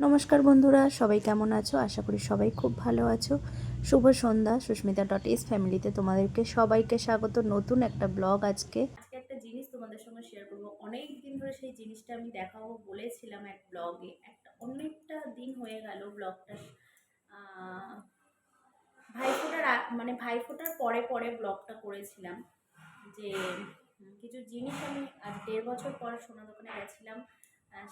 নমস্কার বন্ধুরা, সবাই কেমন আছো? আশা করি সবাই খুব ভালো আছো। শুভ সন্ধ্যা, সুস্মিতা ডট ইস ফ্যামিলিতে তোমাদেরকে সবাইকে স্বাগত। নতুন একটা ব্লগ আজকে। আজকে একটা জিনিস তোমাদের সঙ্গে শেয়ার করব। অনেক দিন ধরে সেই জিনিসটা আমি দেখাবো বলেছিলাম এক ব্লগে। একটা অনেকটা দিন হয়ে গেল ব্লগটা। ভাইফোঁটার মানে ভাইফোঁটার পরে পরে ব্লগটা করেছিলাম। যে, কিছু জিনিস আমি আজ দেড় বছর পর সোনা দোকানে গেছিলাম।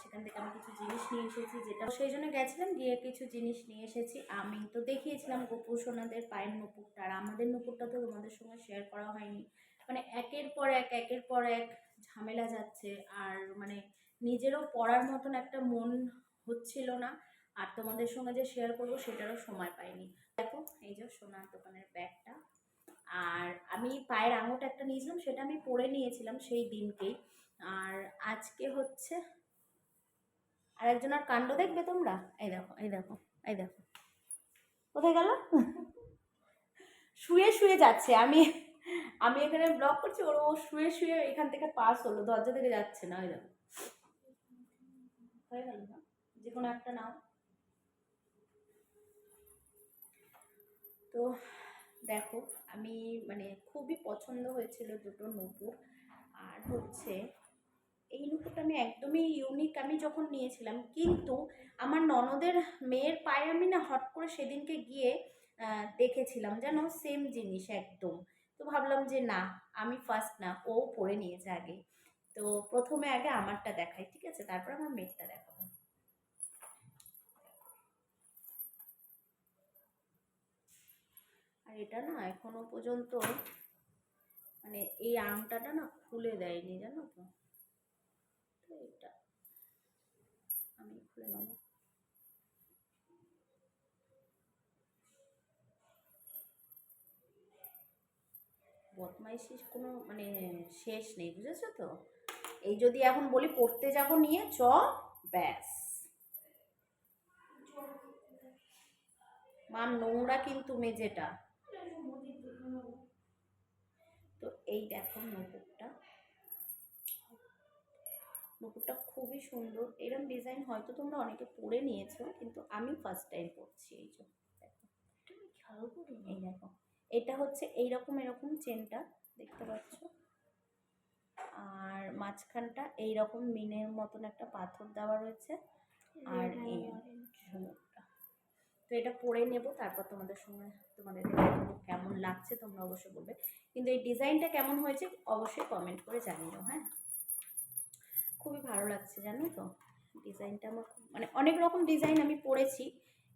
সেখান থেকে আমি কিছু জিনিস নিয়ে এসেছি যেটা সেই জন্য গেছিলাম, গিয়ে কিছু জিনিস নিয়ে এসেছি। আমি তো দেখিয়েছিলাম গোপুর সোনাদের পায়ের নুপুরটা, আর আমাদের নুপুরটা তো তোমাদের সঙ্গে শেয়ার করা হয়নি। মানে একের পর এক, একের পর এক ঝামেলা যাচ্ছে, আর মানে নিজেরও পড়ার মতন একটা মন হচ্ছিল না, আর তোমাদের সঙ্গে যে শেয়ার করব সেটারও সময় পাইনি। দেখো, এই যে সোনার দোকানের ব্যাগটা, আর আমি পায়ের আঙুটা একটা নিয়েছিলাম, সেটা আমি পরে নিয়েছিলাম সেই দিনকেই। আর আজকে হচ্ছে আর একজনের কাণ্ড দেখবে তোমরা? এই দেখো এই দেখো এই দেখো। কোথায় গেল? শুয়ে শুয়ে যাচ্ছে। আমি আমি এখানে ব্লগ করছি, ওর ও শুয়ে শুয়ে এখান থেকে পাস হলো, দরজা থেকে যাচ্ছে না, ওই দেখো। হয়ে গেল না? যে কোনো একটা নাও। তো দেখো, আমি মানে খুবই পছন্দ হয়েছিল দুটো নূপুর। আর হচ্ছে এই নূপুরটা আমি একদমই ইউনিক আমি যখন নিয়েছিলাম। কিন্তু আমার ননদের মেয়ের পায়ে আমি না হট করে সেদিনকে গিয়ে দেখেছিলাম যেন সেম জিনিস একদম। তো ভাবলাম যে না, আমি ফার্স্ট না, ও পরে নিয়েছে আগে। তো প্রথমে আগে আমারটা দেখাই, ঠিক আছে? তারপর আমার মেয়েরটা দেখাবো। আর এটা না এখনও পর্যন্ত মানে এই আংটাটা না খুলে দেয়নি, জানো তো? তো এটা। আমি খুলে নেব। বদমাইশির কোনো মানে শেষ নেই, বুঝেছ তো? এই যদি এখন বলি, পড়তে যাব নিয়ে, চ, ব্যাস। মা নোংরা কিন্তু মেঝেটা। তো এই দেখো নুপুরটা নুপুরটা খুবই সুন্দর। এরকম ডিজাইন হয়তো তোমরা অনেকে পরে নিয়েছো কিন্তু আমি ফার্স্ট টাইম পরছি এই যে। দেখো এই দেখো। এটা হচ্ছে এইরকম এরকম চেনটা দেখতে পাচ্ছ? আর মাঝখানটা এইরকম মিনের মতন একটা পাথর দেওয়া রয়েছে। আর এই ঝুমুরটা তো এটা পরে নেব তারপর তোমাদের সঙ্গে তোমাদের কেমন লাগছে তোমরা অবশ্যই বলবে। কিন্তু এই ডিজাইনটা কেমন হয়েছে অবশ্যই কমেন্ট করে জানিও হ্যাঁ? খুবই ভালো লাগছে, জানো তো? ডিজাইনটা আমার মানে অনেক রকম ডিজাইন আমি পরেছি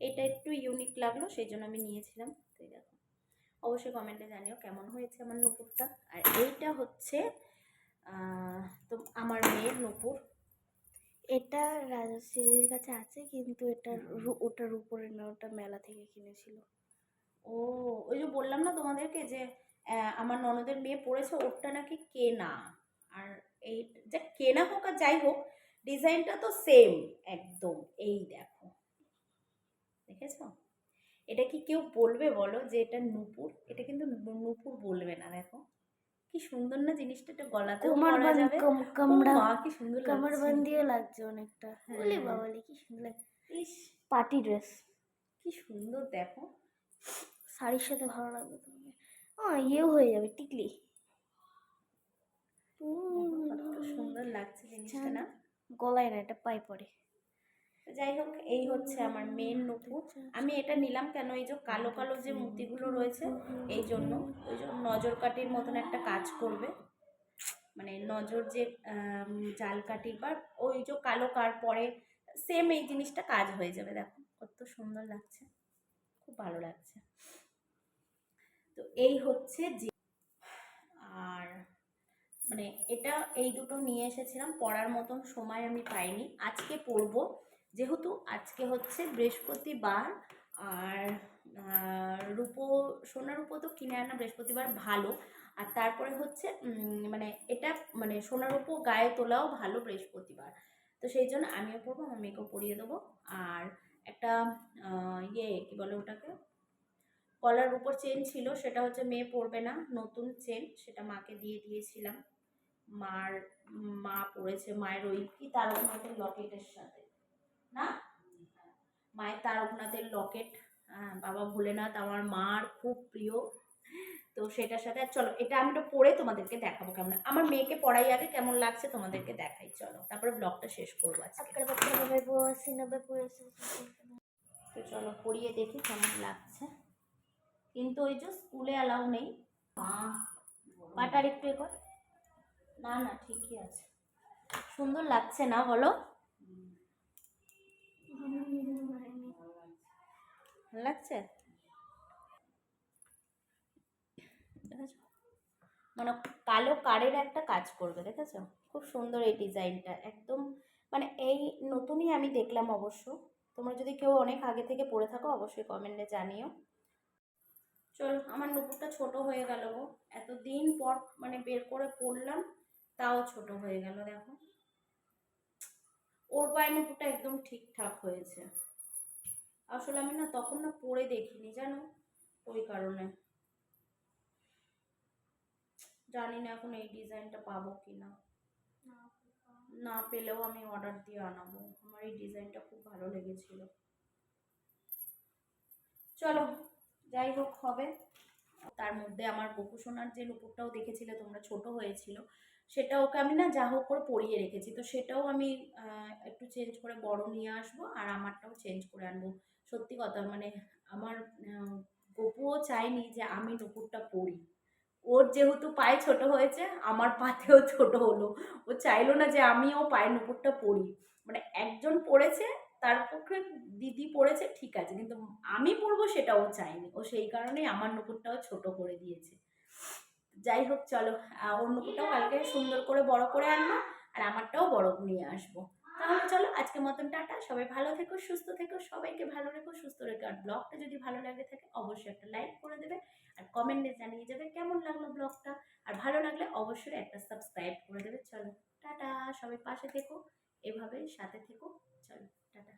এটা একটু ইউনিক লাগল, সেই জন্য আমি নিয়েছিলাম। তো দেখো। অবশ্যই কমেন্টে জানিও কেমন হয়েছে আমার নুপুরটা। আর এইটা হচ্ছে তো আমার মেয়ের নুপুর। এটা রাজশ্রীর কাছে আছে, কিন্তু এটা ওটার উপরে না, ওটা মেলা থেকে কিনেছিল। ও, ওই যে বললাম না তোমাদেরকে যে আমার ননদের মেয়ে পড়েছে, ওরটা নাকি কেনা। আর এই যে কেনা হোক আর যাই হোক ডিজাইনটা তো সেম একদম। এই দেখো। দেখেছ? এটা কি কেউ বলবে বলো যে এটা নুপুর? এটা কিন্তু নুপুর বলবে না দেখো। কি সুন্দর না জিনিসটা এটা গলাতেও কোমর পরা যাবে। কম- কামড়া কি সুন্দর কামর লাগছে। অনেকটা। হ্যাঁ। বলি বাবালি কি সুন্দর লাগছে। ইস। Party dress. কি সুন্দর দেখো। শাড়ির সাথে ভালো লাগবে তোমাকে। ও ইয়েও হয়ে যাবে টিকলি কত সুন্দর লাগছে জিনিসটা না? গলায় না এটা পায়ে পড়ে। যাই হোক এই হচ্ছে আমার মেন নুপুর আমি এটা নিলাম কেন? এই যে কালো কালো যে মুতিগুলো রয়েছে এই জন্য। ওই জন্য নজর কাটির মতন একটা কাজ করবে। মানে নজর যে জাল কাটির বা ওই যে কালো কার পরে সেম এই জিনিসটা কাজ হয়ে যাবে দেখো। কত সুন্দর লাগছে। খুব ভালো লাগছে। তো এই হচ্ছে যে আর মানে এটা এই দুটো নিয়ে এসেছিলাম, পড়ার মতন সময় আমি পাইনি। আজকে পড়ব, যেহেতু আজকে হচ্ছে বৃহস্পতিবার, আর রূপো সোনার রূপো তো কিনে আনা বৃহস্পতিবার ভালো, আর তারপরে হচ্ছে মানে এটা মানে সোনার রূপো গায়ে তোলাও ভালো বৃহস্পতিবার। তো সেই জন্য আমিও পরবো আমার মেয়েকেও পরিয়ে দেবো। আর একটা ইয়ে কী বলে ওটাকে? কলার উপর চেন ছিল, সেটা হচ্ছে মেয়ে পরবে না, নতুন চেন সেটা মাকে দিয়ে দিয়েছিলাম। মার মা পড়েছে মায়ের ওই কি তারকনাথের লকেটের সাথে না? মায়ের তারকনাথের লকেট হ্যাঁ বাবা ভোলেনাথ আমার মার খুব প্রিয়। তো সেটার সাথে আর চলো এটা আমি পরে তোমাদেরকে দেখাবো কেমন। আমার মেয়েকে পড়াই আগে কেমন লাগছে তোমাদেরকে দেখাই চলো। তারপরে ব্লগটা শেষ করব তো চলো পড়িয়ে দেখি কেমন লাগছে। কিন্তু ওই যে স্কুলে অ্যালাউ নেই। মা বাটার একটু এ না না, ঠিকই আছে। সুন্দর লাগছে না বলো? ভালো লাগছে? মানে কালো কারের একটা কাজ করবে, দেখেছ? খুব সুন্দর এই ডিজাইনটা, একদম মানে এই নতুনই আমি দেখলাম অবশ্য। তোমরা যদি কেউ অনেক আগে থেকে পড়ে থাকো, অবশ্যই কমেন্টে জানিও। চল, আমার নুপুরটা ছোট হয়ে গেল গো। এতদিন পর মানে বের করে পড়লাম তাও ছোট হয়ে গেল, দেখো। ওর পায়ে নুপুরটা একদম ঠিকঠাক হয়েছে। আসলে আমি না তখন না পরে দেখিনি, জানো? ওই কারণে। জানি না এখন এই ডিজাইনটা পাবো কি না না পেলেও আমি অর্ডার দিয়ে আনাবো। আমার এই ডিজাইনটা খুব ভালো লেগেছিল। চলো, যাই হোক, হবে। তার মধ্যে আমার বকু সোনার যে নুপুরটাও দেখেছিলে, তোমরা ছোট হয়েছিল, সেটা ওকে আমি না যা হোক করে পরিয়ে রেখেছি। তো সেটাও আমি একটু চেঞ্জ করে বড় নিয়ে আসব আর আমারটাও চেঞ্জ করে আনব। সত্যি কথা মানে আমার গপুও চায়নি যে আমি নুপুরটা পরি। ওর যেহেতু পায়ে ছোট হয়েছে, আমার পাতেও ছোট হলো। ও চাইলো না যে আমিও পায়ের নুপুরটা পরি। মানে একজন পড়েছে তার পক্ষে দিদি পড়েছে, ঠিক আছে। কিন্তু আমি পড়ব সেটা ও চায়নি ও সেই কারণেই আমার নুপুরটাও ছোট করে দিয়েছে। যাই হোক, চলো। ওর নুপুরটাও কালকে সুন্দর করে বড় করে আনব আর আমারটাও বড় নিয়ে আসব। তাহলে চলো আজকে মতন টাটা। সবাই ভালো থেকো, সুস্থ থেকো, সবাইকে ভালো রেখো, সুস্থ রেখো। আর ব্লগটা যদি ভালো লাগে থাকে, অবশ্যই একটা লাইক করে দেবে আর কমেন্টে জানিয়ে যাবে কেমন লাগল ব্লগটা। আর ভালো লাগলে অবশ্যই একটা সাবস্ক্রাইব করে দেবে। চলো, টাটা। সবাই পাশে থেকো এভাবে সাথে থেকো। চলো টাটা